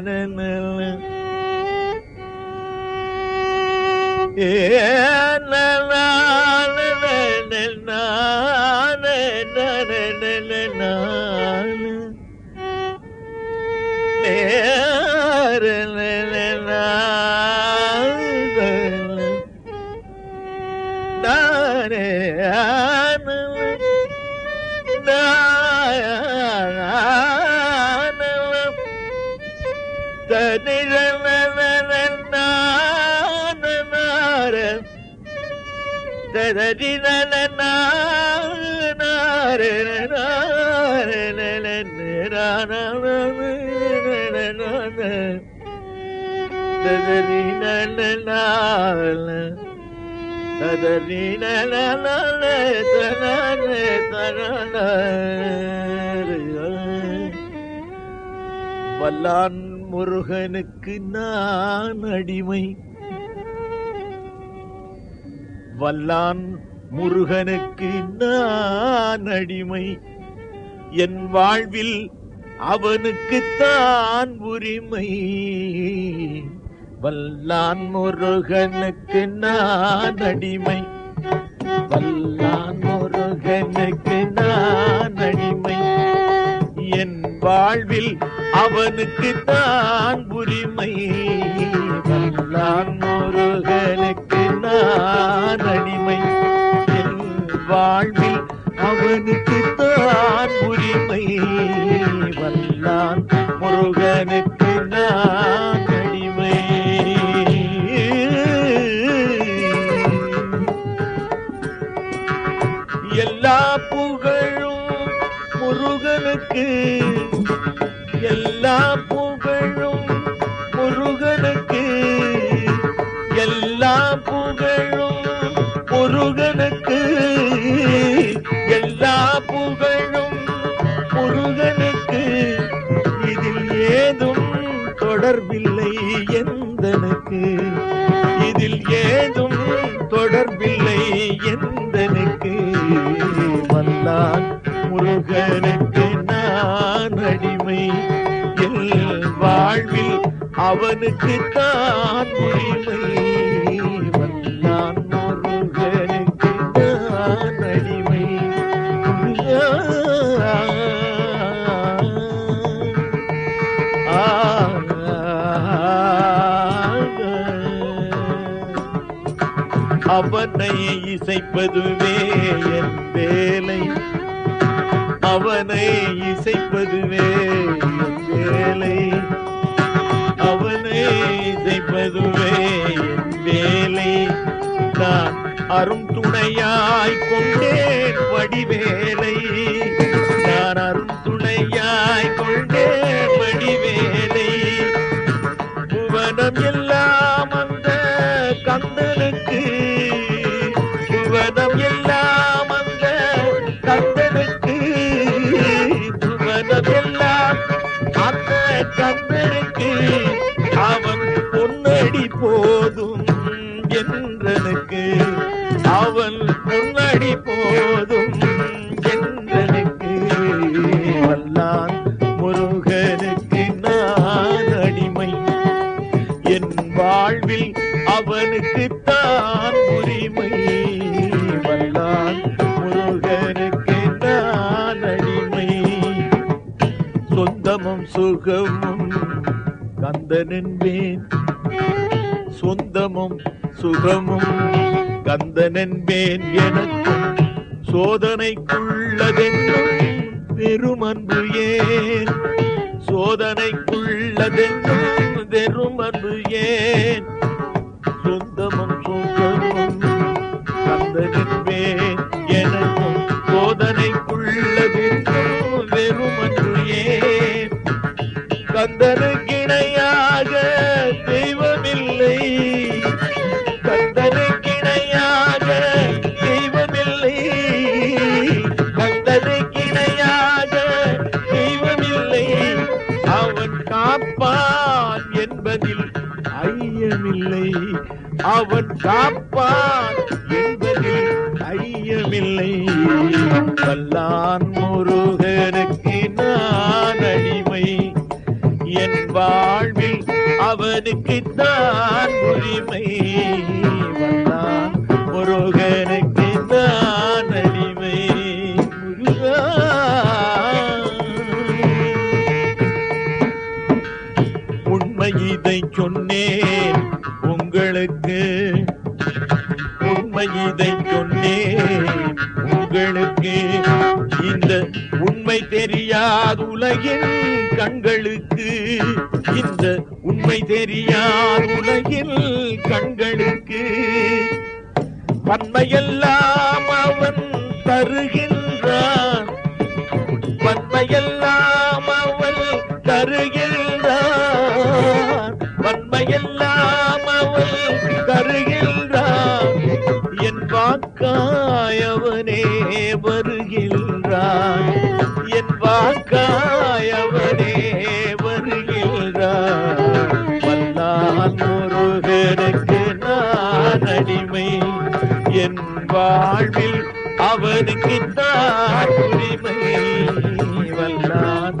da da da வல்லான் முருகனுக்கு நான் அடிமை. வல்லான் முருகனுக்கு நான் அடிமை. என் வாழ்வில் அவனுக்குத்தான் உரிமை. வல்லான் முருகனுக்கு நான் அடிமை. வல்லான் முருகனுக்கு நான் அடிமை. என் வாழ்வில் அவனுக்குத்தான் உரிமை. வல்லான் முருகனுக்கு நான் அடிமை என் வாழ்வில் அவனுக்குத்தான் உரிமை. வல்லான் முருகனுக்கு நான் அடிமை. எல்லா புகழும் முருகனுக்கு. எல்லா புகழும் முருகனுக்கு. தொடர்பில்லை எந்தனுக்கு? இதில் ஏதும் தொடர்பில்லை எந்தனுக்கு? வந்தான் முருகனுக்கு நான் அடிமை. எல் வாழ்வில் அவனுக்கு தான் உரிமை அவனை இசைப்பதுவே என் வேலை. அவனை இசைப்பதுவே என் வேலை. அவனை இசைப்பதுவே என் வேலை. நான் அரும் துணையாய் கொண்டேன் வடிவேலை. போதும் என்றனுக்கு வல்லான் முருகனுக்கு நான் அடிமை. என் வாழ்வில் அவனுக்கு உரிமை. வல்லான் முருகனுக்கு நான் அடிமை. சொந்தமும் சுகமும் கந்தனென்பேன் சொந்தமும் சுகமும் கந்தனென்பேன் எனக்கும் சோதனைக்குள்ளதென்னும் பெரும் அன்பு ஏன்? சோதனைக்குள்ளதென்னும் வெறும் அன்பு ஏன்? சொந்தமும் சுகமும் கந்தனென்பேன் எனக்கும் சோதனைக்குள்ளதென்னும் வெறும் அன்பு ஏன்? கந்தனுக்கு அவன் காப்பான். என்பதில் ஐயமில்லை வல்லான் முருகனுக்கு நான் அடிமை. என் வாழ்வில் அவனுக்கு தான் உரிமை. வல்லான் முருகனுக்கு நான் அடிமை. முருகா. உண்மை இதை சொன்னேன். உங்களுக்கு உண்மை இதை சொன்னேன். உங்களுக்கு இந்த உண்மை தெரியாது உலகின் கண்களுக்கு. இந்த உண்மை தெரியாது உலகில் கண்களுக்கு. பன்மையெல்லாம் அவன் தருகின்றான். பன்மையெல்லாம் அவன் தரு வாக்காயவனே வருகின்றான் என் வாக்காயவனே வருகின்றான் வல்லான் முருகனுக்கு நான் அடிமை. என் வாழ்வில் அவனுக்கு தான் உரிமை. வல்லான்